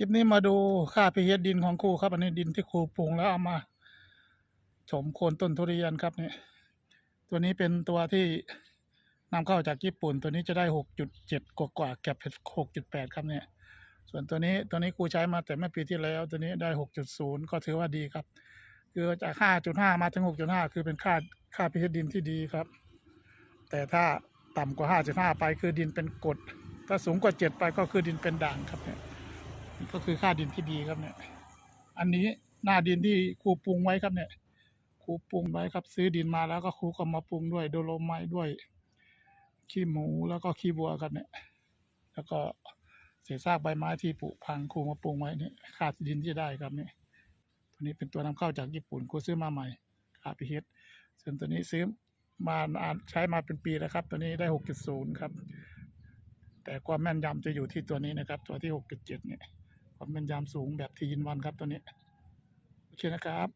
คลิปนี้มาดูค่าพีเอดินของครูครับ อันนี้ดินที่ครูปรุงแล้วเอามาถมโคนต้นทุเรียนครับเนี่ยตัวนี้เป็นตัวที่นำเข้าจากญี่ปุ่น ตัวนี้จะได้หกจุดเจ็ดกว่ากว่าแก็บหกจุดแปดครับเนี่ย ส่วนตัวนี้ตัวนี้ครูใช้มาแต่เมื่อปีที่แล้ว ตัวนี้ได้หกจุดศูนย์ก็ถือว่าดีครับ คือจากห้าจุดห้ามาถึงหกจุดห้าคือเป็นค่าค่าพีเอดินที่ดีครับ แต่ถ้าต่ำกว่าห้าจุดห้าไปคือดินเป็นกรดถ้าสูงกว่าเจ็ดไปก็คือดินเป็นด่างครับเนี่ย ก็คือค่าดินที่ดีครับเนี่ย อันนี้หน้าดินที่ครูปรุงไว้ครับเนี่ยครูปรุงไว้ครับ ซื้อดินมาแล้วก็ครูก็มาปรุงด้วยโดโลไมต์ด้วยขี้หมูแล้วก็ขี้บัวครับเนี่ย แล้วก็เศษซากใบไม้ที่ผุพังครูมาปรุงไว้เนี่ยค่าดินที่ได้ครับเนี่ยตัวนี้เป็นตัวนำเข้าจากญี่ปุ่นครูซื้อมาใหม่ค่าพีเฮดส่วนตัวนี้ซื้อมาอานใช้มาเป็นปีแล้วครับ ตัวนี้ได้หกจุดศูนย์ครับแต่ความแม่นยำจะอยู่ที่ตัวนี้นะครับ ตัวที่หกจุดเจ็ดเนี่ย ความแม่นยำสูงแบบทีนวันครับตัวนี้ โอเคนะครับ